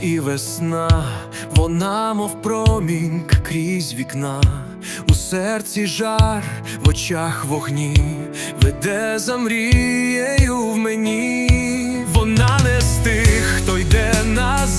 і весна, вона, мов промінь крізь вікна, у серці жар, в очах вогні, веде за мрією в мені, вона не з тих, хто йде на землю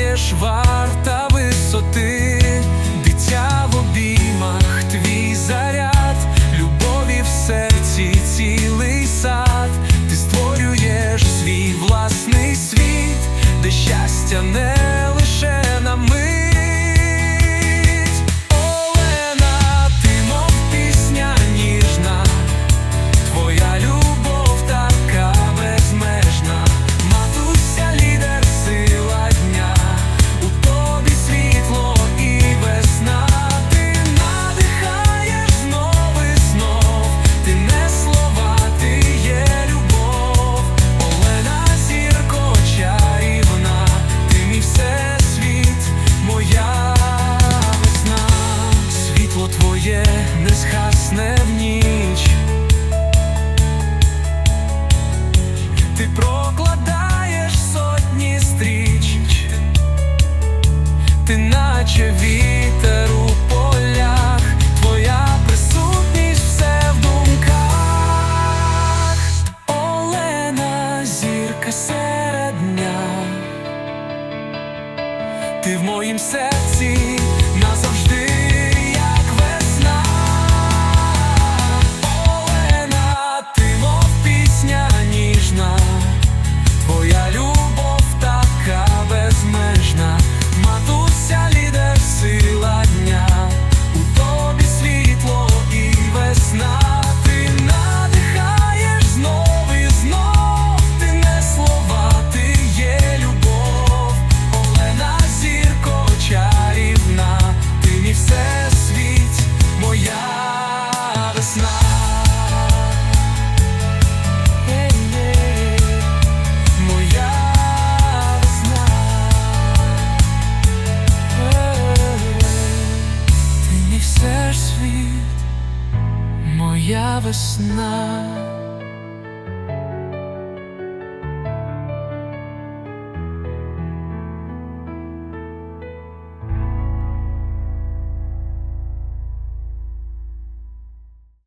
знаєш, варта висоти, дитя в обіймах твій заряд. наче вітер у полях, твоя присутність все в думках, Олена, зірка серед ти в моїм серці назавжди. моя весна.